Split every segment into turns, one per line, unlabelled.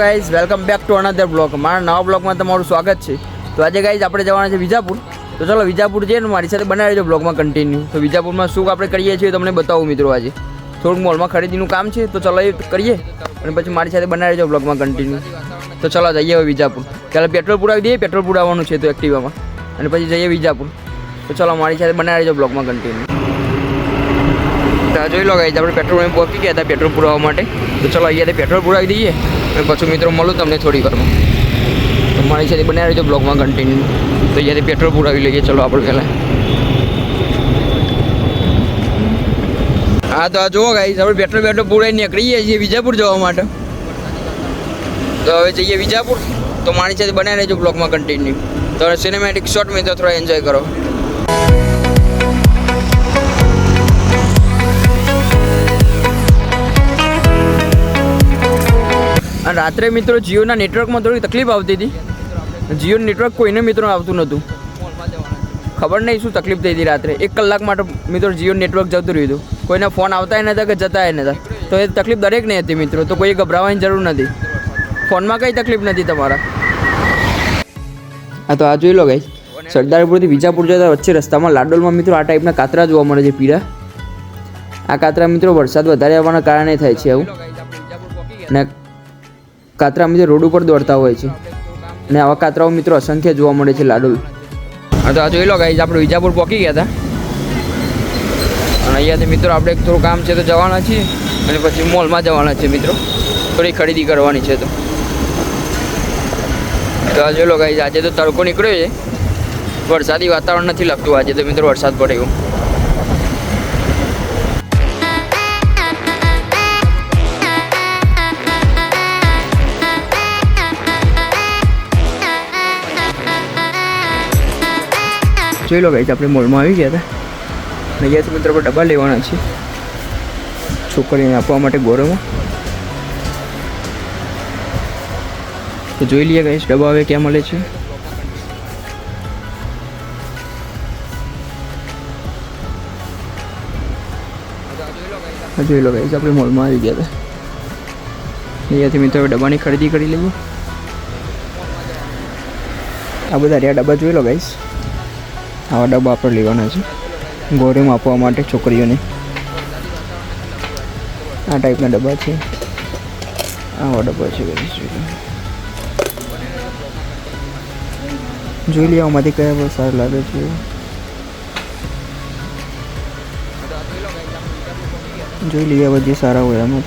Guys welcome back to another blog મારા નવા બ્લોગમાં તમારું સ્વાગત છે. તો આજે ગાઈઝ આપણે જવાના છે વિજાપુર. તો ચલો વિજાપુર જઈએ ને મારી સાથે બનાવી દેજો બ્લોગમાં કન્ટિન્યુ તો વિજાપુરમાં શું આપણે કરીએ છીએ તમને બતાવું મિત્રો આજે. થોડુંક મોલમાં ખરીદીનું કામ છે, તો ચલો એ કરીએ. અને પછી મારી સાથે બનાવી દેજો બ્લોગમાં કન્ટિન્યુ તો ચલો જઈએ હવે વિજાપુર. પહેલાં પેટ્રોલ પુરાવી દઈએ પેટ્રોલ પુરાવવાનું છે તો એક્ટિવામાં અને પછી જઈએ વિજાપુર. તો ચલો મારી સાથે બનાવી દેજો બ્લોગમાં કન્ટિન્યુ તો જોઈ લો ગાઈઝ આપણે પેટ્રોલ પંપ પહોંચી ગયા હતા પેટ્રોલ પુરાવવા માટે. તો ચલો અહીંયાથી પેટ્રોલ પુરાવી દઈએ અને પછી મિત્રો મળું તમને થોડી વારમાં. તો મારી સાથે બનાવી રહેજો બ્લોગમાં કન્ટિન્યુ તો અહીંયાથી પેટ્રોલ પુરાવી લઈએ, ચલો આપણે પહેલાં. હા, તો આ જુઓ ગાઈ આપણે પેટ્રોલ પેટ્રોલ પુરાવી નીકળીએ છીએ વિજાપુર જવા માટે. તો હવે જઈએ વિજાપુર. તો મારી સાથે બનાવી રહ્યો બ્લોગમાં કન્ટિન્યુ તો સિનેમેટિક શોટ મિત્રો, થોડા એન્જોય કરો. અને રાત્રે મિત્રો જીઓના નેટવર્કમાં થોડી તકલીફ આવતી હતી. જીઓ નેટવર્ક કોઈને મિત્રો આવતું નહોતું. ખબર નહીં શું તકલીફ થઈ હતી રાત્રે. એક કલાક માટે મિત્રો જીઓ નેટવર્ક જતું રહ્યું હતું. કોઈને ફોન આવતાય નહોતા કે જતાય નહોતા તો એ તકલીફ દરેકને હતી મિત્રો. તો કોઈ ગભરાવાની જરૂર નથી. ફોનમાં કંઈ તકલીફ નથી તમારા. હા તો આ જોઈ લો ગઈ સરદારપુરથી વિજાપુર જતા વચ્ચે રસ્તામાં લાડોલમાં મિત્રો આ ટાઈપના કાતરા જોવા મળે છે પીળા. આ કાતરા મિત્રો વરસાદ વધારે આવવાના કારણે થાય છે આવું. અને કાતરા મિત્રો રોડ ઉપર દોડતા હોય છે. અને આવા કાતરાઓ મિત્રો અસંખ્ય જોવા મળે છે લાડુલ. હા, તો આ જોઈ લો ગાઈઝ આપણે વિજાપુર પહોંચી ગયા હતા. અને અહીંયાથી મિત્રો આપણે થોડું કામ છે તો જવાના છીએ. અને પછી મોલમાં જવાના છે મિત્રો. થોડી ખરીદી કરવાની છે તો. તો આ જોઈ લો ગાઈઝ આજે તો તડકો નીકળ્યો છે. વરસાદી વાતાવરણ નથી લાગતું આજે તો મિત્રો, વરસાદ પડે એવું. જોઈ લો ગાઈઝ આપણે મોલમાં આવી ગયા હતા. અને અહીંયાથી મિત્રો આપણે ડબ્બા લેવાના છે. છોકરીને આપવા માટે ગોરોમાં. તો જોઈ લઈએ ગાઈઝ ડબ્બા હવે ક્યાં મળે છે. જોઈ લો ગાઈઝ આપણે મોલમાં આવી ગયા હતા. અહીંયાથી મિત્રો હવે ડબ્બાની ખરીદી કરી લઈએ. આ બધા રહ્યા ડબ્બા જોઈ લો ગાઈઝ આવા ડબ્બા આપણે લેવાના છે. ગોરીમ આપવા માટે છોકરીઓને. આ ટાઈપના ડબ્બા છે. આવા ડબ્બા છે જોઈ લઈએ આમાંથી કયા બહુ સારા લાગે છે. જોઈ લઈએ હવે જે સારા હોય એમાં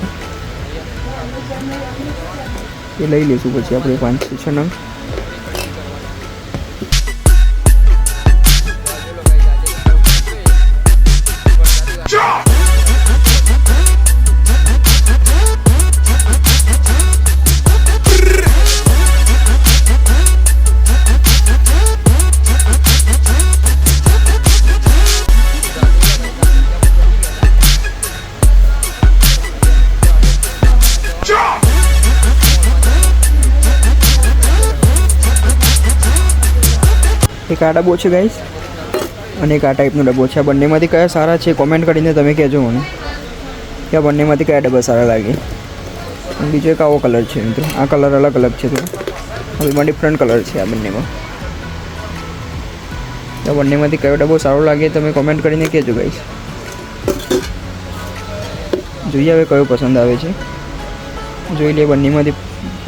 એ લઈ લઈશું પછી આપણે પાંચ છ નંગ. એક આ ડબ્બો છે ગાઈસ અને એક આ ટાઈપનો ડબ્બો છે. આ બંનેમાંથી કયા સારા છે કોમેન્ટ કરીને તમે કહેજો મને. કે આ બંનેમાંથી કયા ડબ્બા સારા લાગે. બીજો એક આવો કલર છે મિત્રો. આ કલર અલગ અલગ છે થોડો એમાં ડિફરન્ટ કલર છે આ બંનેમાં. તો બંનેમાંથી કયો ડબ્બો સારો લાગે તમે કોમેન્ટ કરીને કહેજો ગાઈસ જોઈએ હવે કયો પસંદ આવે છે. જોઈ લઈએ બંનેમાંથી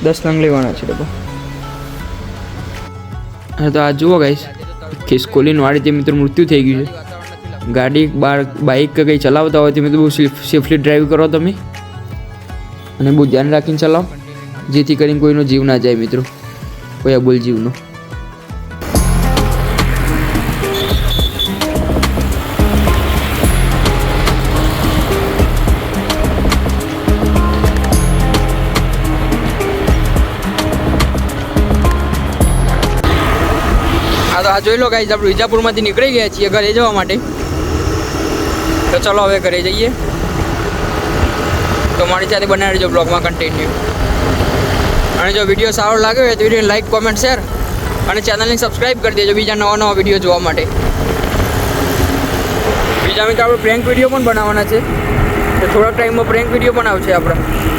દસ નંગ લેવાના છે ડબ્બા. હા તો આ જુઓ ગાઈશ ખિસકોલીનું વાળી તે મિત્રો મૃત્યુ થઈ ગયું છે. ગાડી, બાર બાઇક કે કંઈ ચલાવતા હોય તો મિત્ર બહુ સેફલી ડ્રાઈવ કરો તમે. અને બહુ ધ્યાન રાખીને ચલાવો, જેથી કરીને કોઈનો જીવ ના જાય મિત્રો. કોઈ અબોલ જીવનો. હા તો આ જોઈ લો ગાઈઝ આપણે વિજાપુરમાંથી નીકળી ગયા છીએ ઘરે જવા માટે. તો ચલો હવે ઘરે જઈએ. તો મારી સાથે બનાવી દેજો બ્લોગમાં કન્ટિન્યુ અને જો વીડિયો સારો લાગ્યો હોય તો વીડિયો લાઈક કોમેન્ટ શેર અને ચેનલને સબસ્ક્રાઈબ કરી દેજો બીજા નવા નવા વીડિયો જોવા માટે. બીજા મિત્રો આપણે પ્રેન્ક વીડિયો પણ બનાવવાના છે. તો થોડાક ટાઈમમાં પ્રેન્ક વીડિયો પણ આવશે આપણા.